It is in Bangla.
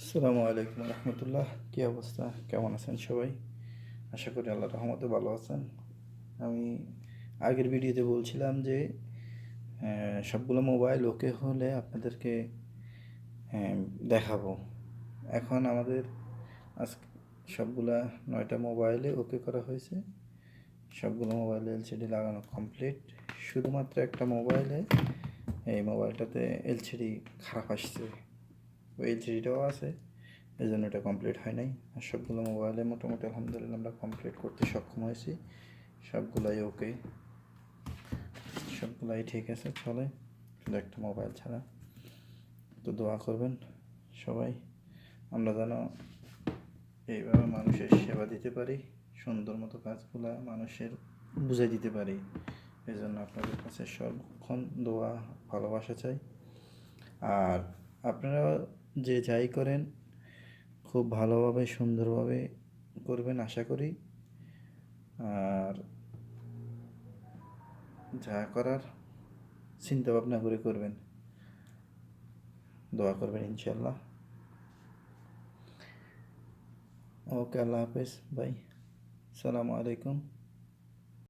আসসালামু আলাইকুম রহমতুল্লাহ। কী অবস্থা? কেমন আছেন সবাই? আশা করি আল্লাহ রহমতে ভালো আছেন। আমি আগের ভিডিওতে বলছিলাম যে সবগুলো মোবাইল ওকে হলে আপনাদেরকে দেখাবো। এখন আমাদের আজ সবগুলা নয়টা মোবাইলে ওকে করা হয়েছে। সবগুলো মোবাইলে এলসিডি লাগানো কমপ্লিট। শুধুমাত্র একটা মোবাইলে এই মোবাইলটাতে এলসিডি খারাপ আসছে। ওই এলসিডিটাও আছে। এই জন্য এটা কমপ্লিট হয় নাই। আর সবগুলো মোবাইলে মোটামুটি আলহামদুলিল্লাহ আমরা কমপ্লিট করতে সক্ষম হয়েছি। সবগুলাই ওকে সবগুলাই ঠিক আছে, চলে। শুধু একটা মোবাইল ছাড়া। তো দোয়া করবেন সবাই। আমরা যেন এইভাবে মানুষের সেবা দিতে পারি, সুন্দর মতো কাজগুলা মানুষের বুঝে দিতে পারি। এই জন্য আপনাদের কাছে সবক্ষণ দোয়া, ভালোবাসা চাই। আর আপনারা যে যাই করেন, খুব ভালোভাবে, সুন্দরভাবে করবেন আশা করি। আর যা করার চিন্তা ভাবনা করে করবেন। দোয়া করবেন ইনশাল্লাহ ওকে, আল্লাহ হাফেজ বাই সালামু আলাইকুম।